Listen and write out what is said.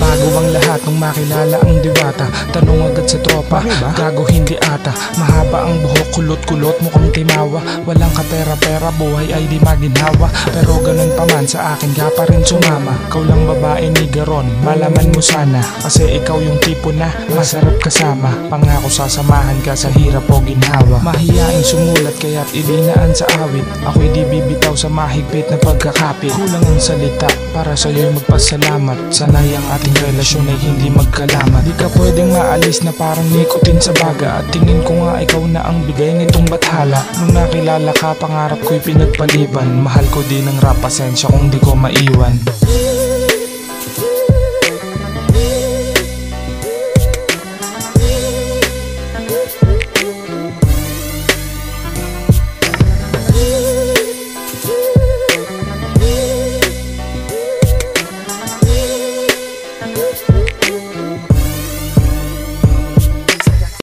Bago ang lahat nung makilala ang diwata Tanong agad sa tropa, gago hindi ata. Mahaba ang buhok, kulot-kulot, mukhang timawa. Walang kapera-pera, buhay ay di maginhawa Pero ganun pa man sa akin ka pa rin sumama. Ikaw lang babae ni Garon, malaman mo sana Kasi ikaw yung tipo na masarap kasama. Pangako sasamahan ka sa hirap o ginhawa Mahiyaing sumulat kaya't idinaan sa awit. Ako'y di bibitaw sa mahigpit na pagkakapit. Kulang ang salita para sa'yo'y magpasalamat. Sanay ang ating relasyon ay hindi magkalamat Di ka pwedeng maalis na parang nikotin sa baga. At tingin ko nga ikaw na ang bigay nitong bathala. Nung nakilala ka pangarap ko'y pinagpaliban. Mahal ko din ang rap pasensya kung di ko maiwan